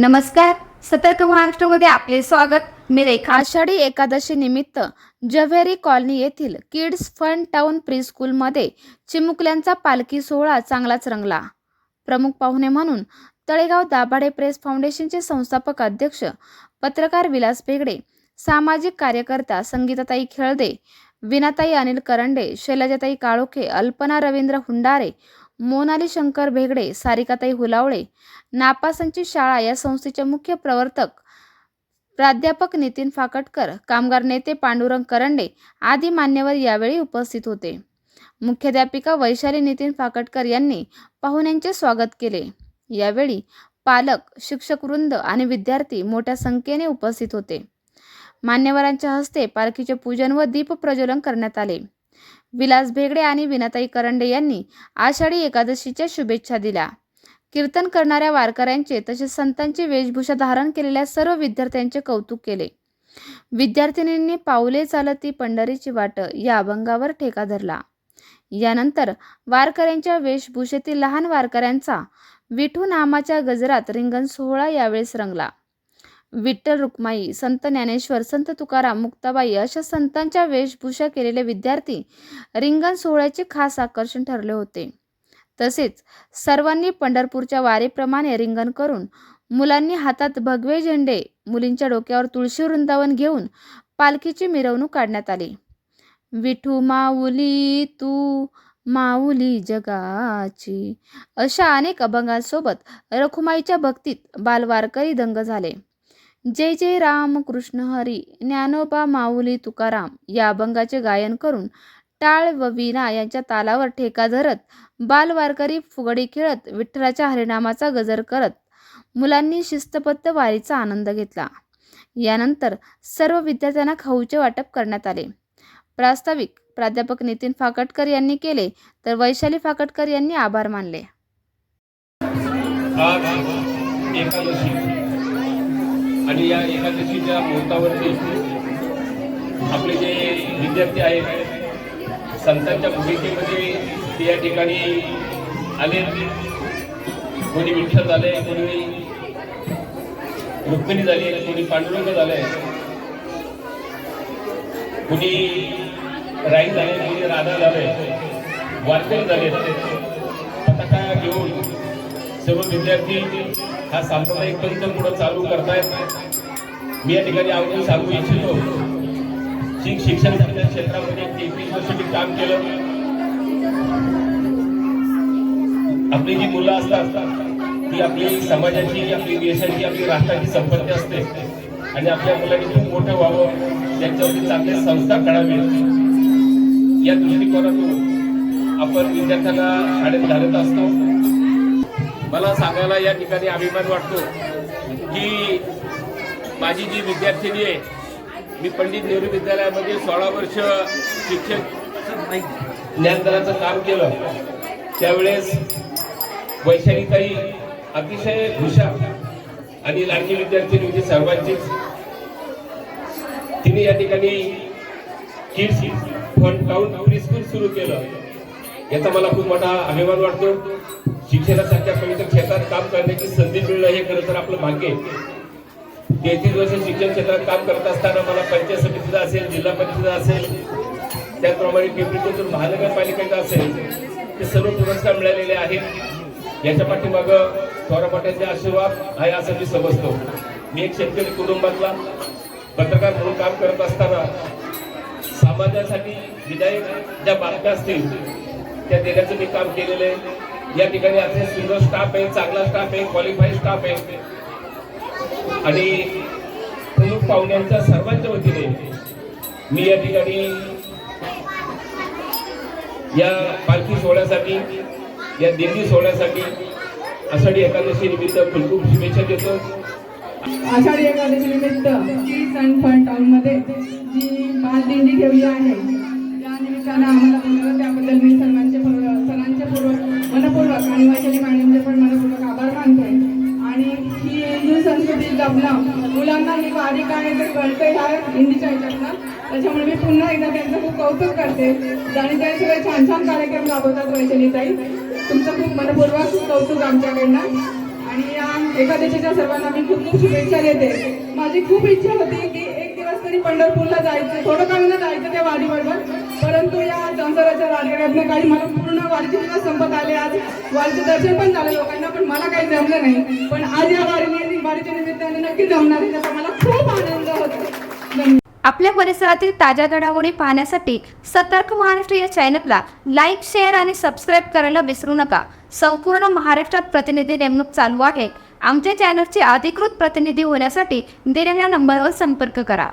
नमस्कार. सतर्क महाराष्ट्रामध्ये आपले स्वागत. मी रेखा. आषाढी एकादशी निमित्त जव्हेरी कॉलनी येथील किड्स फन टाउन प्रीस्कूलमध्ये चिमुकल्यांचा पालखी सोहळा चांगलाच रंगला. प्रमुख पाहुणे म्हणून तळेगाव दाभाडे प्रेस फाउंडेशनचे संस्थापक अध्यक्ष पत्रकार विलास बेगडे सामाजिक कार्यकर्ता संगीताताई खेळदे विनाताई अनिल करंडे शैलजाताई काळोखे अल्पना रवींद्र हुंडारे मोनाली शंकर भेगडे सारिकाताई हुलावळे नापासांची शाळा या संस्थेचे मुख्य प्रवर्तक प्राध्यापक नितीन फाकटकर कामगार नेते पांडुरंग करंडे आदी मान्यवर यावेळी उपस्थित होते. मुख्याध्यापिका वैशाली नितीन फाकटकर यांनी पाहुण्यांचे स्वागत केले. यावेळी पालक शिक्षक वृंद आणि विद्यार्थी मोठ्या संख्येने उपस्थित होते. मान्यवरांच्या हस्ते पालखीचे पूजन व दीप प्रज्वलन करण्यात आले. विलास भेगडे आणि विनाताई करंडे यांनी आषाढी एकादशीच्या शुभेच्छा दिल्या. कीर्तन करणाऱ्या वारकऱ्यांचे तसेच संतांची वेशभूषा धारण केलेल्या सर्व विद्यार्थ्यांचे कौतुक केले. विद्यार्थिनींनी पाऊले चालती पंढरीची वाट या अभंगावर ठेका धरला. यानंतर वारकऱ्यांच्या वेशभूषेतील लहान वारकऱ्यांचा विठू नामाच्या गजरात रिंगण सोहळा यावेळेस रंगला. विठ्ठल रुक्माई संत ज्ञानेश्वर संत तुकाराम मुक्ताबाई अशा संतांच्या वेशभूषा केलेले विद्यार्थी रिंगण सोहळ्याचे खास आकर्षण ठरले होते. तसेच सर्वांनी पंढरपूरच्या वारीप्रमाणे रिंगण करून मुलांनी हातात भगवे झेंडे मुलींच्या डोक्यावर तुळशी वृंदावन घेऊन पालखीची मिरवणूक काढण्यात आली. विठू माऊली तू माऊली जगाची अशा अनेक अभंगांसोबत रखुमाईच्या भक्तीत बालवारकरी दंग झाले. जय जय राम कृष्ण हरी ज्ञानोबा माऊली तुकाराम या अभंगाचे गायन करून टाळ व वीणा यांच्या तालावर ठेका धरत बालवारकरी फुगडी खेळत विठ्ठलाच्या हरिनामाचा गजर करत मुलांनी शिस्तबद्ध वारीचा आनंद घेतला. यानंतर सर्व विद्यार्थ्यांना खाऊचे वाटप करण्यात आले. प्रास्ताविक प्राध्यापक नितीन फाकटकर यांनी केले तर वैशाली फाकटकर यांनी आभार मानले. एकादशी. आणि या एकादशीच्या मुहूर्तावरती आपले जे विद्यार्थी आहेत संतांच्या भूमिकेमध्ये ते या ठिकाणी आले. कोणी विठ्ठल झाले कोणी रुक्मिणी झाली कोणी पांडुरंग झाले. कोणी राई झाले कोणी राधा झाले वारकरी झाले. पताका घेऊन सर्व विद्यार्थी हा सांप्रदायिक पंथ पुढे चालू करतायत. मी या ठिकाणी आवडून सांगू इच्छितो शिक शिक्षण सारख्या क्षेत्रामध्ये तेवीस वर्ष काम केलं. आपली जी मुलं असतात ती आपली समाजाची आपली देशाची आपली राष्ट्राची संपत्ती असते. आणि आपल्या मुलांनी खूप मोठं व्हावं त्यांच्यावरती चांगले संस्कार घडावेत या दृष्टिकोनातून आपण विद्यार्थ्यांना शाळेत घालत असतो. मला सांगायला या ठिकाणी अभिमान वाटतो की माझी जी विद्यार्थिनी आहे मी पंडित नेहरू विद्यालयामध्ये सोळा वर्ष शिक्षक ज्ञानदानाचं काम केलं. त्यावेळेस वैशालीताई अतिशय हुशार आणि लाडकी विद्यार्थिनी म्हणजे सर्वांचीच. तिने या ठिकाणी किड्स फन टाऊन प्रीस्कूल सुरू केलं. याचा मला खूप मोठा अभिमान वाटतो. शिक्षणासारख्या पवित्र क्षेत्रात काम करण्याची संधी मिळणं हे खरं तर आपलं भाग्य आहे. तेहतीस वर्ष शिक्षण क्षेत्रात काम करत असताना मला पंचायत समितीचा असेल जिल्हा परिषदेचा असेल त्याचप्रमाणे पिंपरी चिंचवड महानगरपालिकेचा असेल ते सर्व पुरस्कार मिळालेले आहेत. याच्या पाठीमागं थोरापाट्यांचे आशीर्वाद आहे असं मी समजतो. मी एक शेतकरी कुटुंबातला पत्रकार म्हणून काम करत असताना समाजासाठी विधायक ज्या बातम्या असतील त्या देण्याचं मी काम केलेलं आहे. या ठिकाणी असे सुंदर स्टाफ आहे चांगला स्टाफ आहे क्वालिफाईड स्टाफ आहे. आणि प्रमुख पाहुण्यांच्या सर्वांच्या वतीने मी या ठिकाणी या पालखी सोहळ्यासाठी या दिंडी सोहळ्यासाठी आषाढी एकादशी निमित्त खूप शुभेच्छा देतो. आषाढी एकादशी निमित्त किड्स फन टाउनमध्ये जी दिंडी ठेवली आहे त्या निमित्तानं आम्हाला त्याबद्दल मी सर्वांचे मनपूर्वक आणि वैशाली मॅडमचे पण मनपूर्वक आभार मानते आणि ही हिंदू संस्कृती जपणं मुलांना ही बारीक आहे तर कळतं ह्या हिंदीच्या ह्याच्यातनं. त्याच्यामुळे मी पुन्हा एकदा त्यांचं खूप कौतुक करते. आणि त्याशिवाय छान छान कार्यक्रम राबवतात वैशालीताई तुमचं खूप मनपूर्वक कौतुक आमच्याकडनं. आणि या एकादशीच्या सर्वांना मी खूप खूप शुभेच्छा देते. माझी खूप इच्छा होती की तरी पंढरपूरला जायचं थोडं कमी जायचं त्या वारीबरोबर परंतु या संसाराच्या राजगड्यातनं काही मला पूर्ण वारीचे दिवस संपत आले आज. वारीचं दर्शन पण झालं लोकांना पण मला काही जमलं नाही. पण आज या वारीने वारीच्या निमित्ताने नक्की जमणार आहे त्याचा मला खूप आनंद होतो. आपल्या परिसरातील ताज्या घडामोडी पाहण्यासाठी सतर्क महाराष्ट्र या चॅनलला लाईक शेअर आणि सबस्क्राईब करायला विसरू नका. संपूर्ण महाराष्ट्रात प्रतिनिधी नेमणूक चालू आहे. आमच्या चॅनलचे अधिकृत प्रतिनिधी होण्यासाठी दिलेल्या नंबरवर संपर्क करा.